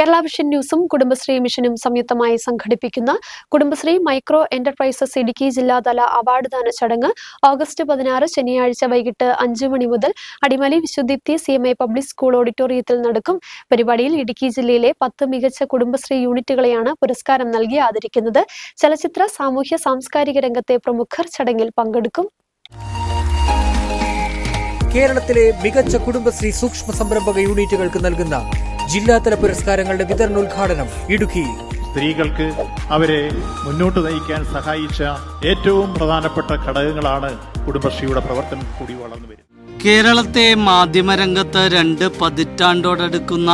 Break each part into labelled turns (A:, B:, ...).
A: Kerala vision ന്യൂസും കുടുംബശ്രീ മിഷനും സംയുക്തമായി സംഘടിപ്പിക്കുന്ന കുടുംബശ്രീ മൈക്രോ എന്റർപ്രൈസസ് ഇടുക്കി ജില്ലാതല അവാർഡ് ദാന ചടങ്ങ് ഓഗസ്റ്റ് പതിനാറ് ശനിയാഴ്ച വൈകിട്ട് അഞ്ചു മണി മുതൽ Adimali Viswadeepthi C M I public school ഓഡിറ്റോറിയത്തിൽ നടക്കും. പരിപാടിയിൽ ഇടുക്കി ജില്ലയിലെ പത്ത് മികച്ച കുടുംബശ്രീ യൂണിറ്റുകളെയാണ് പുരസ്കാരം നൽകി ആദരിക്കുന്നത്. ചലച്ചിത്ര സാമൂഹ്യ സാംസ്കാരിക രംഗത്തെ പ്രമുഖർ ചടങ്ങിൽ പങ്കെടുക്കും.
B: കേരളത്തിലെ മികച്ച കുടുംബശ്രീ സൂക്ഷ്മ സംരംഭക യൂണിറ്റുകൾക്ക് നൽകുന്ന ജില്ലാതല പുരസ്കാരങ്ങളുടെ വിതരണോദ്ഘാടനം ഇടുക്കി.
C: സ്ത്രീകൾക്ക് അവരെ മുന്നോട്ട് നയിക്കാൻ സഹായിച്ച ഏറ്റവും പ്രധാനപ്പെട്ട ഘടകങ്ങളാണ് കുടുംബശ്രീയുടെ പ്രവർത്തനം കൂടി വളർന്നു വരുന്നത്.
D: കേരളത്തെ മാധ്യമരംഗത്ത് രണ്ട് പതിറ്റാണ്ടോടടുക്കുന്ന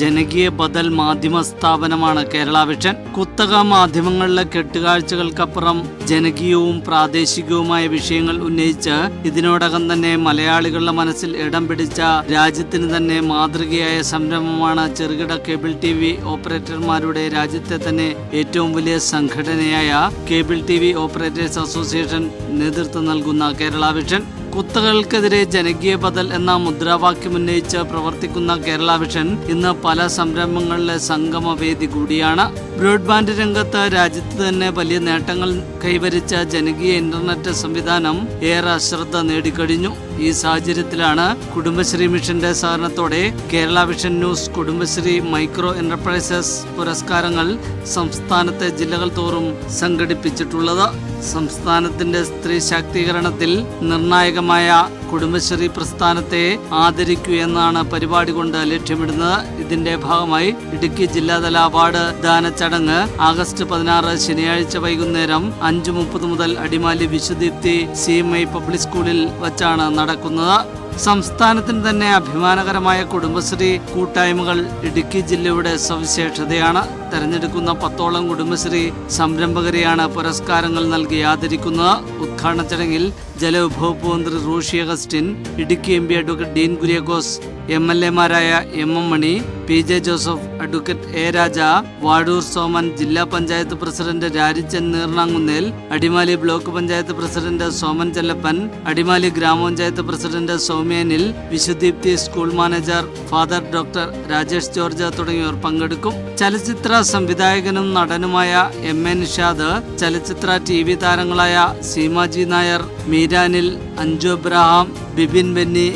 D: ജനകീയ ബദൽ മാധ്യമ സ്ഥാപനമാണ് കേരള വിഷൻ കുത്തക മാധ്യമങ്ങളിലെ കെട്ടുകാഴ്ചകൾക്കപ്പുറം ജനകീയവും പ്രാദേശികവുമായ വിഷയങ്ങൾ ഉന്നയിച്ച് ഇതിനോടകം തന്നെ മലയാളികളുടെ മനസ്സിൽ ഇടം പിടിച്ച രാജ്യത്തിന് തന്നെ മാതൃകയായ സംരംഭമാണ് ചെറുകിട കേബിൾ ടി വി ഓപ്പറേറ്റർമാരുടെ രാജ്യത്തെ തന്നെ ഏറ്റവും വലിയ സംഘടനയായ cable T V operators association നേതൃത്വം നൽകുന്ന കേരള വിഷൻ കുത്തകൾക്കെതിരെ ജനകീയ ബദൽ എന്ന മുദ്രാവാക്യം ഉന്നയിച്ച് പ്രവർത്തിക്കുന്ന കേരള വിഷൻ ഇന്ന് പല സംരംഭങ്ങളിലെ സംഗമവേദി കൂടിയാണ്. ബ്രോഡ്ബാൻഡ് രംഗത്ത് രാജ്യത്ത് തന്നെ വലിയ നേട്ടങ്ങൾ കൈവരിച്ച ജനകീയ ഇന്റർനെറ്റ് സംവിധാനം ഏറെ അശ്രദ്ധ നേടിക്കഴിഞ്ഞു. ഈ സാഹചര്യത്തിലാണ് കുടുംബശ്രീ മിഷന്റെ സഹകരണത്തോടെ Kerala vision news Kudumbashree micro enterprises പുരസ്കാരങ്ങൾ സംസ്ഥാനത്തെ ജില്ലകൾ തോറും സംഘടിപ്പിച്ചിട്ടുള്ളത്. സംസ്ഥാനത്തിന്റെ സ്ത്രീ ശാക്തീകരണത്തിൽ നിർണായകമായ കുടുംബശ്രീ പ്രസ്ഥാനത്തെ ആദരിക്കൂ എന്നാണ് പരിപാടി കൊണ്ട് ലക്ഷ്യമിടുന്നത്. ഇതിന്റെ ഭാഗമായി ഇടുക്കി ജില്ലാതല അവാർഡ് ദാന ചടങ്ങ് ആഗസ്റ്റ് പതിനാറ് ശനിയാഴ്ച വൈകുന്നേരം അഞ്ചു മുപ്പത് മുതൽ Adimali Viswadeepthi C M I public സ്കൂളിൽ വച്ചാണ് നടക്കുന്നത്. സംസ്ഥാനത്തിന് തന്നെ അഭിമാനകരമായ കുടുംബശ്രീ കൂട്ടായ്മകൾ ഇടുക്കി ജില്ലയുടെ സവിശേഷതയാണ്. തെരഞ്ഞെടുക്കുന്ന പത്തോളം കുടുംബശ്രീ സംരംഭകരെയാണ് പുരസ്കാരങ്ങൾ നൽകി ആദരിക്കുന്നത്. ഉദ്ഘാടന ചടങ്ങിൽ ജലവിഭവ മന്ത്രി Roshy Augustine Idukki M P advocate Dean Kuriakose M L എമാരായ M M Mani P J Joseph advocate A Raja Vazhoor Soman ജില്ലാ panchayat president Rajichan Neeranakunnel Adimali block panchayat president Soman Chellappan Adimali grama panchayat president Soumya Anil Viswadeepthi school manager father doctor Rajesh George തുടങ്ങിയവർ പങ്കെടുക്കും. ചലച്ചിത്ര സംവിധായകനും നടനുമായ M A Nishad ചലച്ചിത്ര T V താരങ്ങളായ സീമാജി നായർ മീരാനിൽ അഞ്ജു അബ്രഹാം ബിബിൻ ബെന്നി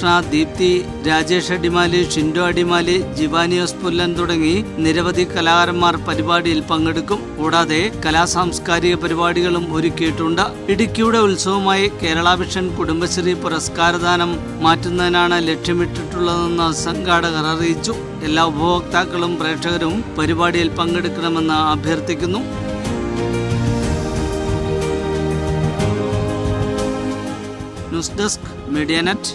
D: മീനാകൃഷ്ണ ദീപ്തി രാജേഷ് അടിമാലി ഷിൻഡോ അടിമാലി ജിവാനിയോസ് പുല്ലൻ തുടങ്ങി നിരവധി കലാകാരന്മാർ പരിപാടിയിൽ പങ്കെടുക്കും. കൂടാതെ കലാസാംസ്കാരിക പരിപാടികളും ഒരുക്കിയിട്ടുണ്ട്. ഇടുക്കിയുടെ ഉത്സവമായി കേരള വിഷൻ കുടുംബശ്രീ പുരസ്കാരദാനം മാറ്റുന്നതിനാണ് ലക്ഷ്യമിട്ടിട്ടുള്ളതെന്ന് സംഘാടകർ അറിയിച്ചു. എല്ലാ ഉപഭോക്താക്കളും പ്രേക്ഷകരും പരിപാടിയിൽ പങ്കെടുക്കണമെന്ന് അഭ്യർത്ഥിക്കുന്നു. News desk media net.